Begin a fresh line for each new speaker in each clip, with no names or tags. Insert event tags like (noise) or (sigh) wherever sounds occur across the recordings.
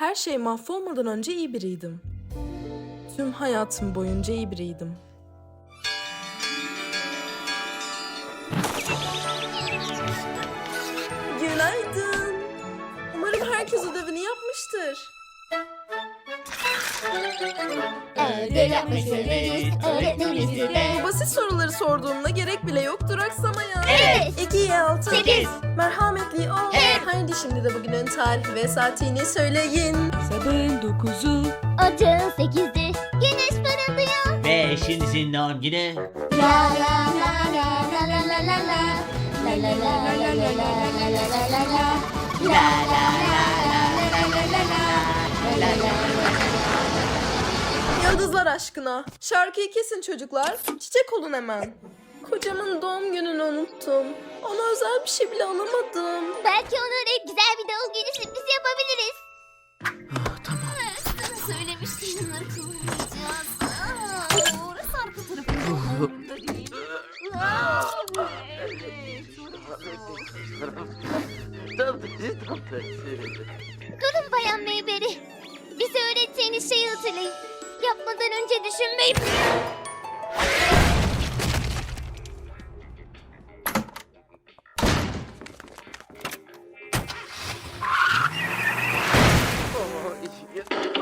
Her şey mahvolmadan önce iyi biriydim. Tüm hayatım boyunca iyi biriydim. Günaydın. Umarım herkes ödevini yapmıştır.
Ödev öğretmenimiz de.
Bu basit soruları sorduğumda gerek bile yok duraksamaya.
Evet.
2'ye 6.
Sekiz.
Merhametli ol.
Evet.
Haydi şimdi de bugünün tarih ve saatini söyleyin.
Sabahın dokuzu.
Ocağın sekizdi, güneş parıldıyor.
Ve şimdi senin doğum günü.
La la la la la la la la la. La la la la la la la la la la la la. La la la la la la la la la. La la la la.
Yıldızlar aşkına. Şarkıyı kesin çocuklar. Çiçek olun hemen. Kocamın doğum gününü unuttum. Ona özel bir şey bile alamadım.
Belki ona hep güzel bir doğum günü sürprizi yapabiliriz.
tamam.
Sana söylemiştim bunları kullanacağız. Aa, Orası arka tarafında değil. Aa, evet, Durun Bayan Mayberry. Bize öğrettiğiniz şeyi hatırlayın. Yapmadan önce düşünmeyin.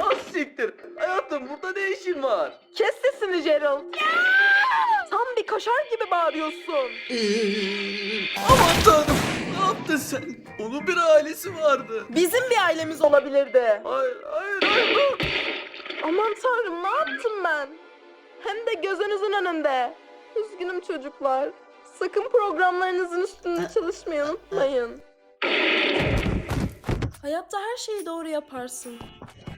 Ah siktir. Hayatım burada ne işin var?
Kes sesini Gerald. Tam bir kaşar gibi bağırıyorsun.
Aman tanrım. Ne yaptın sen? Onun bir ailesi vardı.
Bizim bir ailemiz olabilirdi.
Hayır, hayır, hayır.
Aman tanrım ne yaptım ben? Hem de gözünüzün önünde. Üzgünüm çocuklar. Sakın programlarınızın üstünde çalışmayı unutmayın. Hayatta her şeyi doğru yaparsın.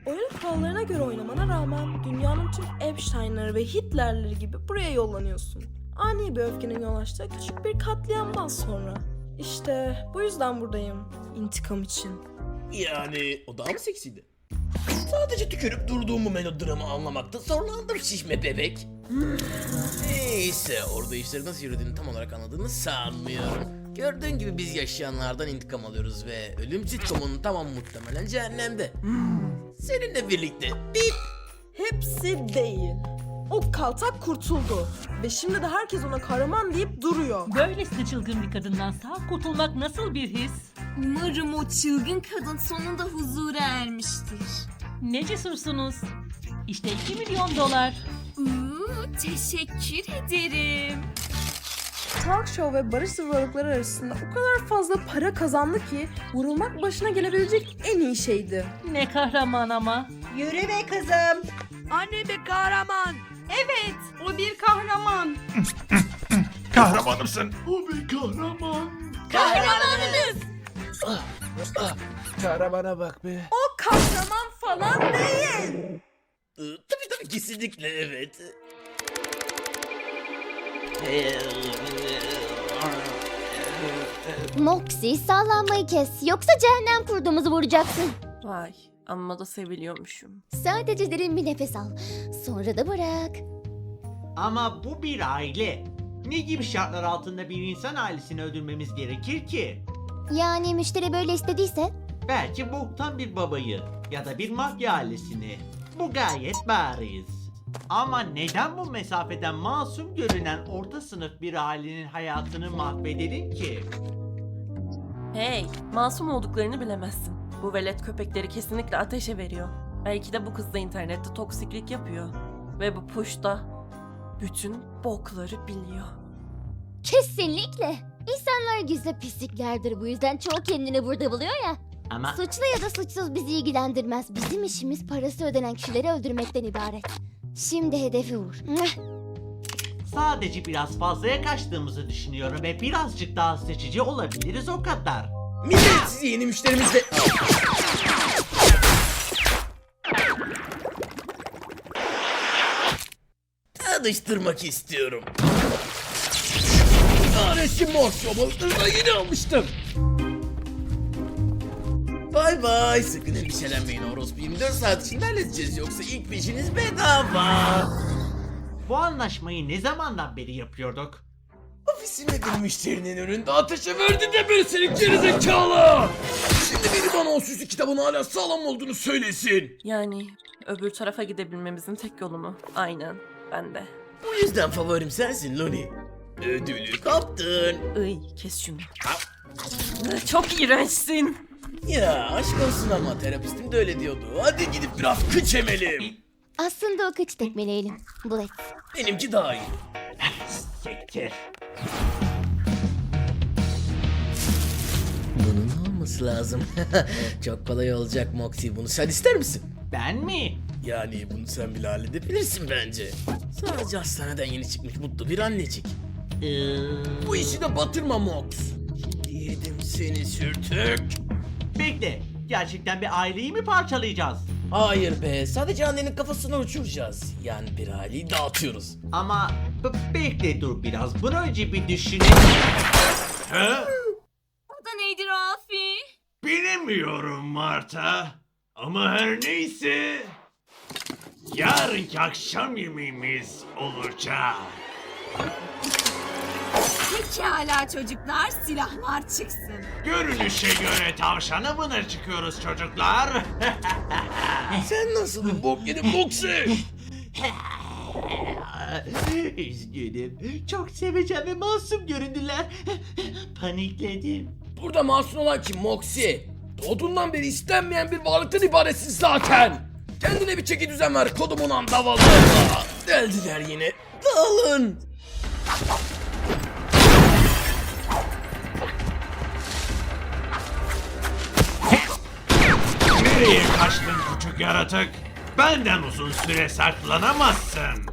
Oyun kurallarına göre oynamana rağmen dünyanın tüm Epstein'ları ve Hitler'leri gibi buraya yollanıyorsun. Ani bir öfkenin yol açtığı küçük bir katliamdan sonra. İşte bu yüzden buradayım. İntikam için.
Yani o daha mı seksiydi? Sadece tükürüp durduğumu melodramı anlamakta zorlandım şişme bebek. Neyse orada işleri nasıl yürüdüğünü tam olarak anladığını sanmıyorum. Gördüğün gibi biz yaşayanlardan intikam alıyoruz ve ölüm sitcomunun tamam muhtemelen cehennemde. Seninle birlikte bip
Hepsi değil. O kaltak kurtuldu. Ve şimdi de herkes ona kahraman deyip duruyor.
Böylesine çılgın bir kadından sağ kurtulmak nasıl bir his?
Umarım o çılgın kadın sonunda huzura ermiştir.
Ne cesursunuz. İşte 2 milyon dolar.
Uuu, teşekkür ederim.
Talk show ve barış zırvalıkları arasında o kadar fazla para kazandı ki vurulmak başına gelebilecek en iyi şeydi.
Ne kahraman ama.
Yürü be kızım.
Anne be kahraman. Evet, o bir kahraman.
Kahramanımsın.
Kahramanınız.
Kahramana bak be.
O kahraman falan değil.
Ee, Tabii tabii kesinlikle evet.
Moxie sallanmayı kes. Yoksa cehennem kurduğumuzu vuracaksın.
Vay amma da seviliyormuşum.
Sadece derin bir nefes al. Sonra da bırak.
Ama bu bir aile. Ne gibi şartlar altında bir insan ailesini öldürmemiz gerekir ki?
Yani müşteri böyle istediyse.
Belki boktan bir babayı ya da bir mafya ailesini. Bu gayet bariz. Ama neden bu mesafeden masum görünen orta sınıf bir ailenin hayatını mahvedelim ki?
Hey, masum olduklarını bilemezsin. Bu velet köpekleri kesinlikle ateşe veriyor. Belki de bu kız da internette toksiklik yapıyor. Ve bu push da bütün bokları biliyor.
Kesinlikle. İnsanlar gizli pisliklerdir bu yüzden çoğu kendini burada buluyor ya.
Ama
Suçlu ya da suçsuz bizi ilgilendirmez. Bizim işimiz parası ödenen kişileri öldürmekten ibaret. Şimdi hedefi vur. Mwah!
sadece biraz fazlaya kaçtığımızı düşünüyorum ve birazcık daha seçici olabiliriz o kadar.
Millet sizi yeni müşterimizle... Tanıştırmak istiyorum. Tanesi mor balıklarını yeni almıştım. Bay bay. Sakın endişelenmeyin orospu. 24 saat içinde halledeceğiz yoksa ilk peşiniz bedava.
Bu anlaşmayı ne zamandan beri yapıyorduk?
Ofisime bir müşterinin önünde ateşe verdi de beni senin gerizekalı. Şimdi beni bana o süsü kitabın hala sağlam olduğunu söylesin.
Yani öbür tarafa gidebilmemizin tek yolu mu? Aynen. Ben de.
Bu yüzden favorim sensin Loni. Ödülü kaptın.
Iy kes şunu. Çok iğrençsin.
Ya aşk olsun ama terapistim de öyle diyordu. Hadi gidip biraz kıç emelim.
Aslında o kıç tekmeleyelim. Bullet.
Benimki daha iyi.
Siktir.
Bunun olması lazım. (laughs) Çok kolay olacak Moxie. Bunu sen ister misin?
Ben mi?
Yani bunu sen bile halledebilirsin bence. Sadece hastaneden yeni çıkmış mutlu bir annecik.
Ee,
Bu işi de batırma Mox. Şimdi yedim seni sürtük.
Bekle. Gerçekten bir aileyi mi parçalayacağız?
Hayır be sadece annenin kafasına uçuracağız. Yani bir aileyi dağıtıyoruz.
Ama b- bekle dur biraz. Bunu önce bir düşünelim. He?
O da neydi Rafi?
Bilemiyorum Marta. Ama her neyse. Yarınki akşam yemeğimiz olacak.
Pekala çocuklar silahlar çıksın.
Görünüşe göre tavşana buna çıkıyoruz çocuklar. (laughs)
Sen nasıl bok yedin Moxie? (laughs)
Üzgünüm. Çok seveceğim ve masum göründüler. (laughs) Panikledim.
Burada masum olan kim Moxie? Doğduğundan beri istenmeyen bir varlıktan ibaretsin zaten. Kendine bir çeki düzen ver kodumun andavallı. Deldiler yine. Dağılın.
Nereye kaçtın küçük yaratık? Benden uzun süre saklanamazsın.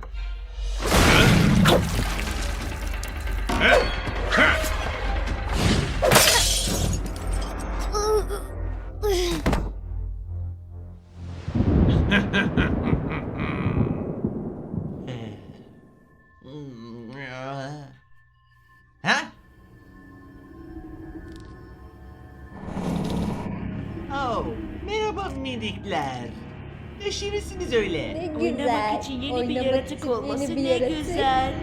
Minikler. Ne şirinsiniz öyle?
Oynamak için yeni bir yaratık olması ne güzel.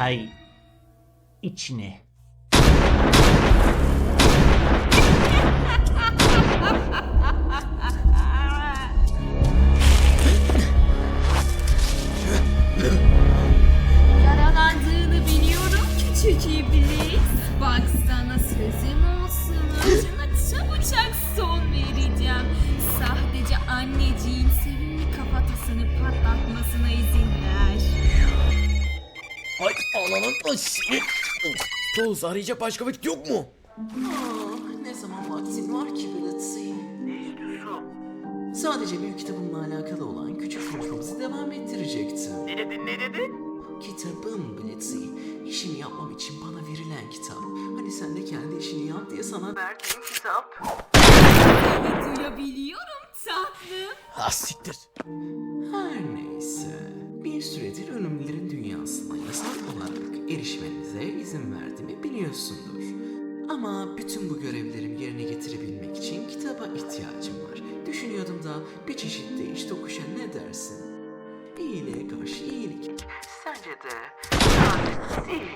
Ay, içine.
Toz arayacak başka vakit yok mu?
Ne zaman vaktin var ki Blitzy? Sadece büyük kitabımla alakalı olan küçük konuşmamızı devam ettirecektim. Ne dedin ne dedin? Kitabım Blitzy. İşimi yapmam için bana verilen kitap. Hani sen de kendi işini yap diye sana verdiğim kitap.
Seni duyabiliyorum tatlım.
Ha siktir.
Her neyse. Bir süredir ölümlerin dünyasına yasal olarak erişmenize izin verdiğimi biliyorsundur. Ama bütün bu görevlerimi yerine getirebilmek için kitaba ihtiyacım var. Düşünüyordum da bir çeşit değiş tokuşa ne dersin? İyiliğe karşı iyilik. Sence de değil mi?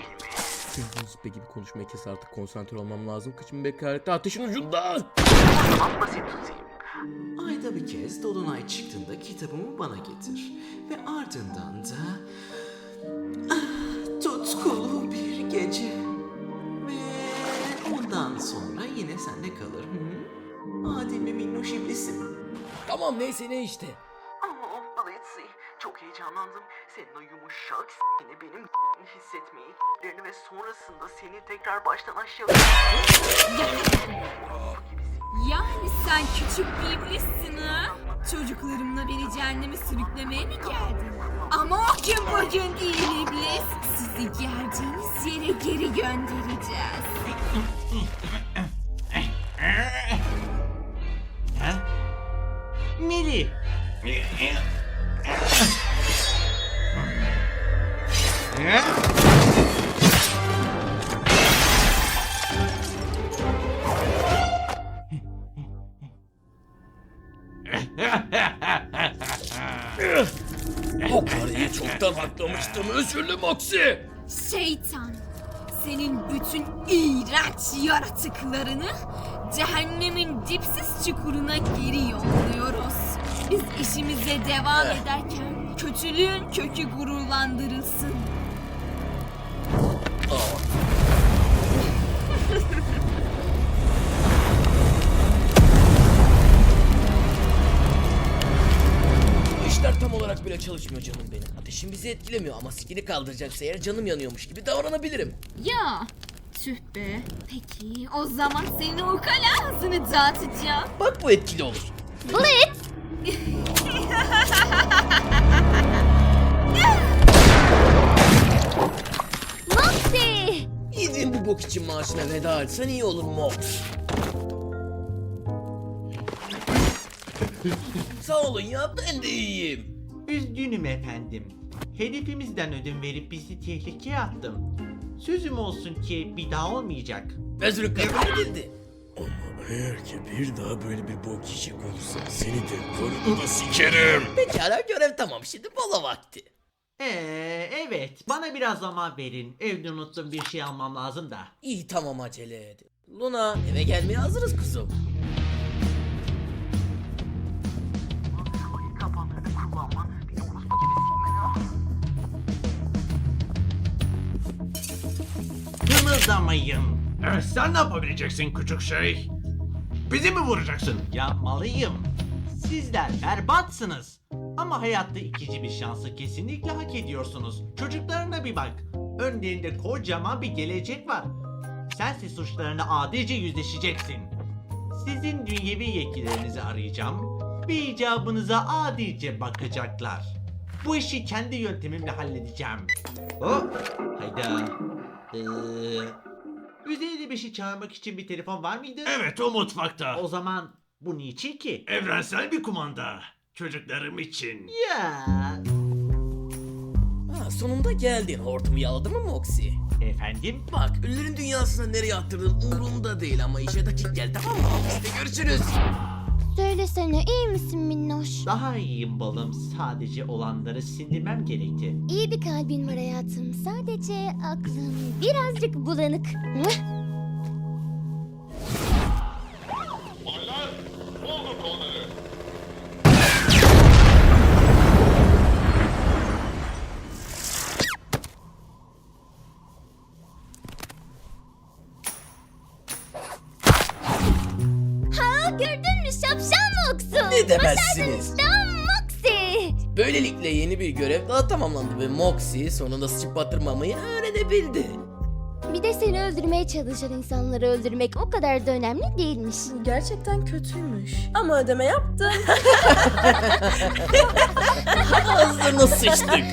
Züppe gibi konuşmayı kes artık konsantre olmam lazım. Kıçımı bekarette ateşin ucunda.
Basit tutayım. Ayda bir kez Dolunay çıktığında kitabımı bana getir. Ve ardından da... ah, tutkulu bir gece. Ve ondan sonra yine sende kalır. Hı? Adem'e minnoş iblisim.
Tamam neyse ne işte.
Oh Blitzy, çok heyecanlandım. Senin o yumuşak s***ini benim hissetmeyi lerini ve sonrasında seni tekrar baştan aşağı...
Yani sen küçük bir iblissin ha? Çocuklarımla beni cehenneme sürüklemeye mi geldin? Ama o gün bugün değil iblis. Sizi geldiğiniz yere geri göndereceğiz.
Ha? Mili.
O çoktan haklamıştım. Özürlü Moxie.
Şeytan, senin bütün iğrenç yaratıklarını cehennemin dipsiz çukuruna geri yolluyoruz. Biz işimize devam ederken kötülüğün kökü gururlandırılsın. (laughs)
İşler tam olarak bile çalışmıyor canım benim. Ateşin bizi etkilemiyor ama skill'i kaldıracaksa eğer canım yanıyormuş gibi davranabilirim.
Ya, tüh be. Peki, o zaman senin o ukala ağzını dağıtacağım.
Bak bu etkili olur.
Moxie!
Yediğin bu bok için maaşına veda etsen iyi olur Mox. Sağ olun ya ben de iyiyim.
Üzgünüm efendim. Hedefimizden ödün verip bizi tehlikeye attım. Sözüm olsun ki bir daha olmayacak.
Özür edildi.
Eğer ki bir daha böyle bir bok işi olursa seni de karını da sikerim.
Pekala görev tamam şimdi mola vakti.
Ee, evet. Bana biraz zaman verin. Evde unuttuğum bir şey almam lazım da.
İyi tamam acele et. Luna eve gelmeye hazırız kızım.
Kımıldamayın.
Evet sen ne yapabileceksin küçük şey? Bizi mi vuracaksın?
Yapmalıyım. Sizler berbatsınız. Ama hayatta ikinci bir şansı kesinlikle hak ediyorsunuz. Çocuklarına bir bak. Önlerinde kocaman bir gelecek var. Sense suçlarına adice yüzleşeceksin. Sizin dünyevi yetkilerinizi arayacağım ve icabınıza adice bakacaklar. Bu işi kendi yöntemimle halledeceğim. Oh, hayda. Ee, üzerinde bir şey çağırmak için bir telefon var mıydı?
Evet o mutfakta.
O zaman bu niçin ki?
Evrensel bir kumanda. Çocuklarım için.
Ya
Ha, sonunda geldin. Hortumu yaladın mı Moxie?
efendim?
Bak ünlülerin dünyasına nereye attırdığın umurumda değil ama işe dakik gel tamam mı? Ofiste görüşürüz.
Söylesene iyi misin minnoş?
Daha iyiyim balım. Sadece olanları sindirmem gerekti.
İyi bir kalbin var hayatım. Sadece aklın birazcık bulanık. Mıh! Ha gördün şapşal Moxu?
Ne demezsiniz?
Tam Moxie.
Böylelikle yeni bir görev daha tamamlandı ve Moxie sonunda sıçıp batırmamayı öğrenebildi.
Bir de seni öldürmeye çalışan insanları öldürmek o kadar da önemli değilmiş.
Gerçekten kötüymüş. Ama ödeme yaptım.
Ağzına (laughs) sıçtık.